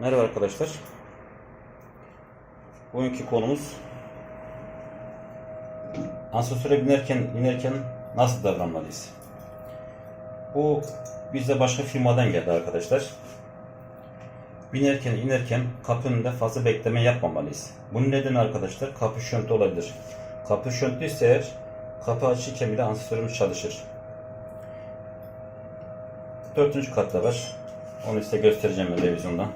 Merhaba arkadaşlar. Bugünkü konumuz asansöre binerken inerken nasıl davranmalıyız? Bu bize başka firmadan geldi arkadaşlar. Binerken inerken kapı önünde fazla bekleme yapmamalıyız. Bunun nedeni arkadaşlar kapı şönti olabilir. Kapı şöntlüyse eğer kapı açıyken bile asansörümüz çalışır. Dördüncü katta var. Onu size göstereceğim ben revizyonda.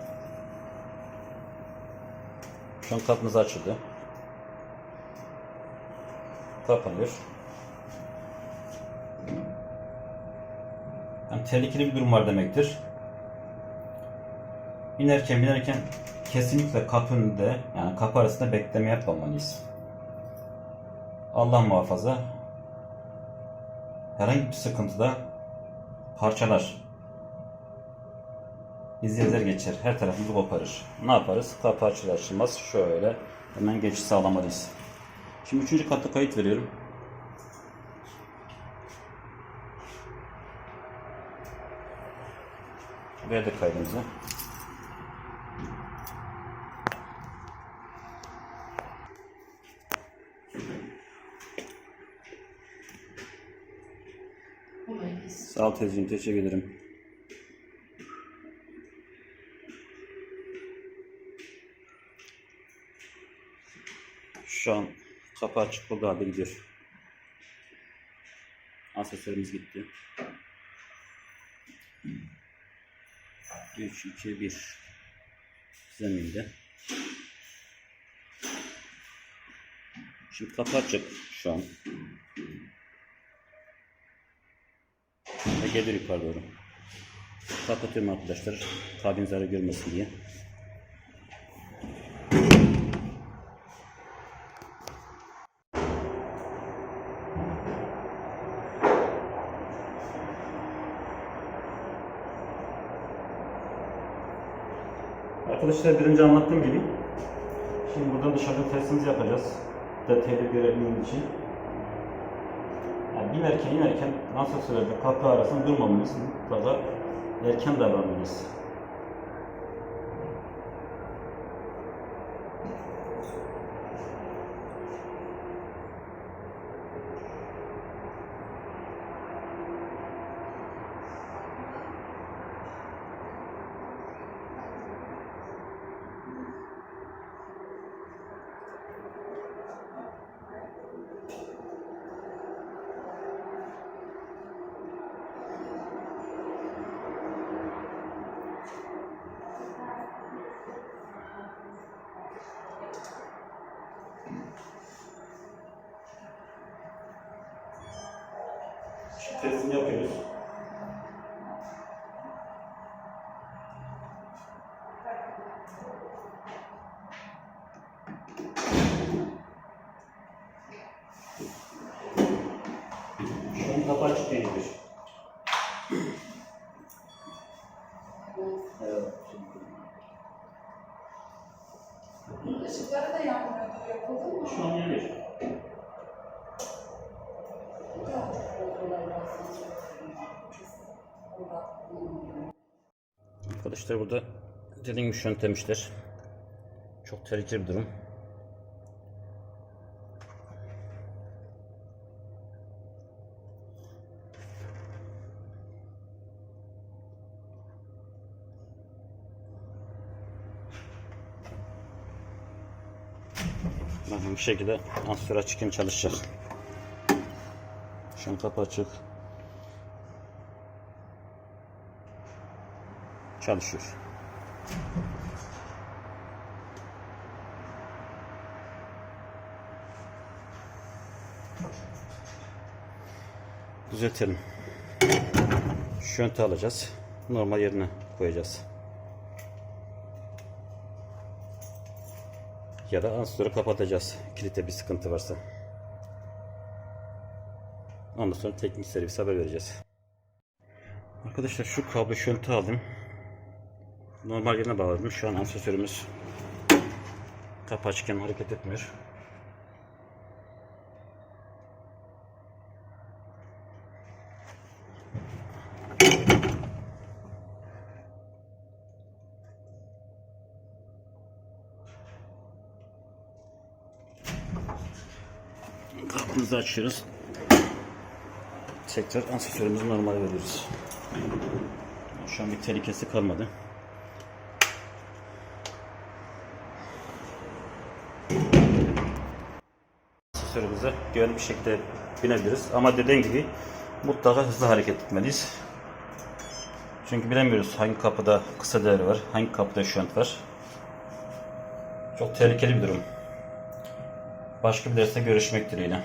Şu an kapımız açıldı. Kapanıyor. Yani tehlikeli bir durum var demektir. İnerken binerken kesinlikle kapı önünde yani kapı arasında bekleme yapmamalıyız. Allah muhafaza herhangi bir sıkıntıda parçalar izleyiciler geçer. Her tarafımızı koparır. Ne yaparız? Kapı açılır açılmaz şöyle hemen geçiş sağlamalıyız. Şimdi üçüncü katta kayıt veriyorum. Verdik kaydımızı. Sağ ol teyzeciğim, teşekkür ederim. Şu an kapı açık burada haberi gidiyor. Asansörümüz gitti. 3, 2, 1 zeminde. Şimdi kapı açık şu an. Ve gelir yukarı doğru. Kapatıyorum arkadaşlar. Kabin zarar görmesin diye. Arkadaşlar birinci anlattığım gibi şimdi buradan dışarıda testimizi yapacağız. Detaylı görebilmem için. Yani binerken inerken nasıl sürede kapı arasında durmamalıyız. Mutlaka erken davranmalıyız. Testini yapıyoruz. Şu an kapı açık Arkadaşlar burada dediğim yöntemmişler. Çok tehlikeli bir durum. Bakın bu şekilde asansör açıkken çalışacak. Şu an kapı açık. Çalışıyor. Düzeltelim. Şönte alacağız. Normal yerine koyacağız. Ya da asansörü kapatacağız. Kilite bir sıkıntı varsa. Ondan sonra teknik servis haber vereceğiz. Arkadaşlar şu kablo şönte aldım normal yerine bağladım. Şu an amfisörümüz kapı açıkken hareket etmiyor. Kapımızı açıyoruz. Tekrar amfisörümüzü normale veriyoruz. Şu an bir tehlikesi kalmadı. Asansörümüze güvenli bir şekilde binebiliriz. Ama dediğim gibi mutlaka hızlı hareket etmeliyiz. Çünkü bilemiyoruz hangi kapıda kısa devre var, hangi kapıda şuant var. Çok tehlikeli bir durum. Başka bir derste görüşmek dileğiyle.